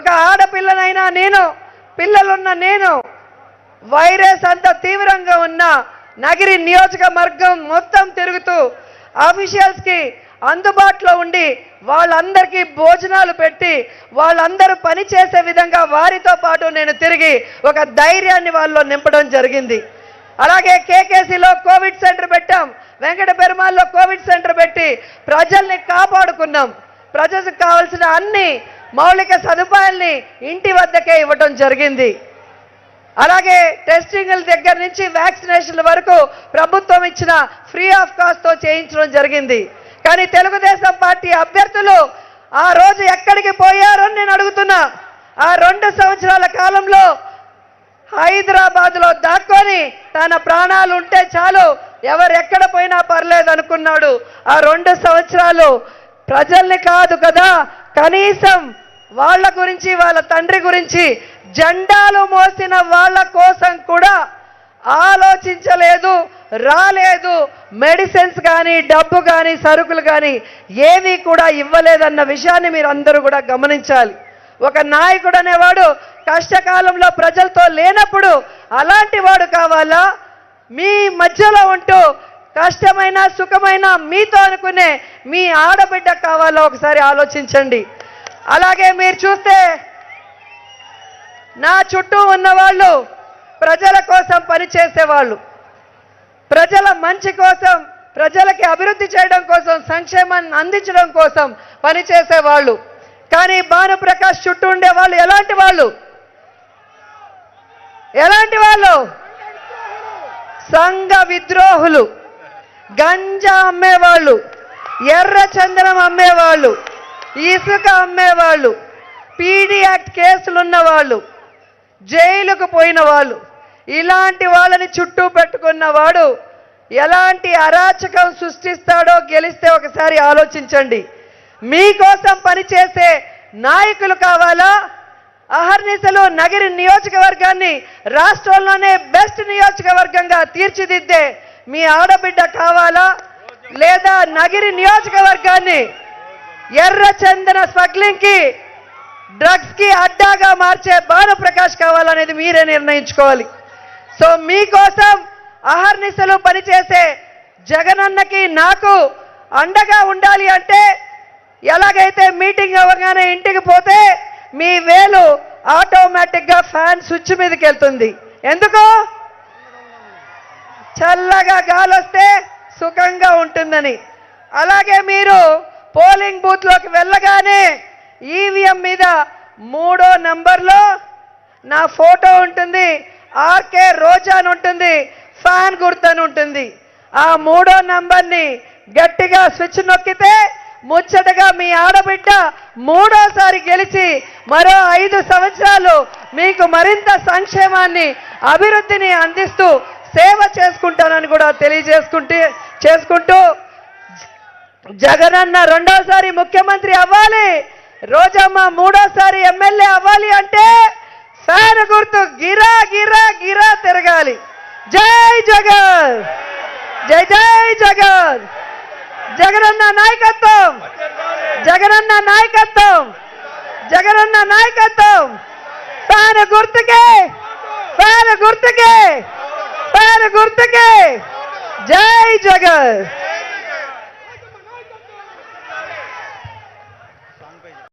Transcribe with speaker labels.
Speaker 1: ఒక ఆడపిల్లనైనా నేను పిల్లలున్న నేను వైరస్ అంత తీవ్రంగా ఉన్న నగిరి నియోజకవర్గం మొత్తం తిరుగుతూ ఆఫీషియల్స్కి అందుబాటులో ఉండి వాళ్ళందరికీ భోజనాలు పెట్టి వాళ్ళందరూ పని చేసే విధంగా వారితో పాటు నేను తిరిగి ఒక ధైర్యాన్ని వాళ్ళలో నింపడం జరిగింది. అలాగే కేకేసీలో కోవిడ్ సెంటర్ పెట్టాం. వెంకట పెరుమాల్లో కోవిడ్ సెంటర్ పెట్టి ప్రజల్ని కాపాడుకున్నాం. ప్రజలకు కావాల్సిన అన్ని మౌలిక సదుపాయాల్ని ఇంటి వద్దకే ఇవ్వటం జరిగింది. అలాగే టెస్టింగ్ల దగ్గర నుంచి వ్యాక్సినేషన్ల వరకు ప్రభుత్వం ఇచ్చిన ఫ్రీ ఆఫ్ కాస్ట్తో చేయించడం జరిగింది. కానీ తెలుగుదేశం పార్టీ అభ్యర్థులు ఆ రోజు ఎక్కడికి పోయారో నేను అడుగుతున్నా. ఆ రెండు సంవత్సరాల కాలంలో హైదరాబాద్లో దాక్కొని తన ప్రాణాలు ఉంటే చాలు ఎవరు ఎక్కడ పోయినా పర్లేదు అనుకున్నాడు. ఆ రెండు సంవత్సరాలు ప్రజల్ని కాదు కదా కనీసం వాళ్ళ గురించి వాళ్ళ తండ్రి గురించి జెండాలు మోసిన వాళ్ళ కోసం కూడా ఆలోచించలేదు రాలేదు. మెడిసిన్స్ కానీ డబ్బు కానీ సరుకులు కానీ ఏమీ కూడా ఇవ్వలేదన్న విషయాన్ని మీరు అందరూ కూడా గమనించాలి. ఒక నాయకుడు అనేవాడు కష్టకాలంలో ప్రజలతో లేనప్పుడు అలాంటి వాడు కావాలా? మీ మధ్యలో ఉంటూ కష్టమైన సుఖమైన మీతో అనుకునే మీ ఆడబిడ్డ కావాలో ఒకసారి ఆలోచించండి. అలాగే మీరు చూస్తే నా చుట్టూ ఉన్నవాళ్ళు ప్రజల కోసం పనిచేసేవాళ్ళు ప్రజల మంచి కోసం ప్రజలకి అభివృద్ధి చేయడం కోసం సంక్షేమాన్ని అందించడం కోసం పనిచేసేవాళ్ళు కానీ భానుప్రకాష్ చుట్టూ ఉండే వాళ్ళు ఎలాంటి వాళ్ళు? ఎలాంటి వాళ్ళు? సంఘ విద్రోహులు గంజా అమ్మేవాళ్ళు. ఎర్ర చందనం అమ్మేవాళ్ళు ఇసుక అమ్మేవాళ్ళు పీడీ యాక్ట్ కేసులున్న వాళ్ళు జైలుకు పోయిన వాళ్ళు ఇలాంటి వాళ్ళని చుట్టూ పెట్టుకున్నవాడు ఎలాంటి అరాచకం సృష్టిస్తాడో గెలిస్తే ఒకసారి ఆలోచించండి. మీకోసం పనిచేసే నాయకులు కావాలా? అహర్నిశలు నగిరి నియోజకవర్గాన్ని రాష్ట్రంలోనే బెస్ట్ నియోజకవర్గంగా తీర్చిదిద్దే మీ ఆడబిడ్డ కావాలా? లేదా నగిరి నియోజకవర్గాన్ని ఎర్ర చందన స్మగ్లింగ్కి డ్రగ్స్కి అడ్డాగా మార్చే భానుప్రకాష్ కావాలనేది మీరే నిర్ణయించుకోవాలి. సో మీకోసం అహర్నిశలు పనిచేసే జగనన్నకి నాకు అండగా ఉండాలి అంటే ఎలాగైతే మీటింగ్ అవ్వగానే ఇంటికి పోతే మీ వేలు ఆటోమేటిక్గా ఫ్యాన్ స్విచ్ మీదకి వెళ్తుంది ఎందుకు? చల్లగా గాలి వస్తే సుఖంగా ఉంటుందని. అలాగే మీరు పోలింగ్ బూత్లోకి వెళ్ళగానే ఈవీఎం మీద మూడో నంబర్లో నా ఫోటో ఉంటుంది ఆర్కే రోజా అని ఉంటుంది ఫ్యాన్ గుర్తని ఉంటుంది. ఆ మూడో నంబర్ని గట్టిగా స్విచ్ నొక్కితే ముచ్చటగా మీ ఆడబిడ్డ మూడోసారి గెలిచి మరో ఐదు సంవత్సరాలు మీకు మరింత సంక్షేమాన్ని అభివృద్ధిని అందిస్తూ సేవ చేసుకుంటానని కూడా తెలియజేసుకుంటే చేసుకుంటూ జగనన్న రెండోసారి ముఖ్యమంత్రి అవ్వాలి రోజమ్మ మూడోసారి ఎమ్మెల్యే అవ్వాలి అంటే సార్ గుర్తు గిరా గిరా గిరా తిరగాలి. జై జగన్! జై జై జగన్! జగనన్న నాయకత్వం! జగనన్న నాయకత్వం! జగనన్న నాయకత్వం! ఫ్యాన్ గుర్తుకే! ఫ్యాన్ గుర్తుకే! ఫ్యాన్ గుర్తుకే జై జగన్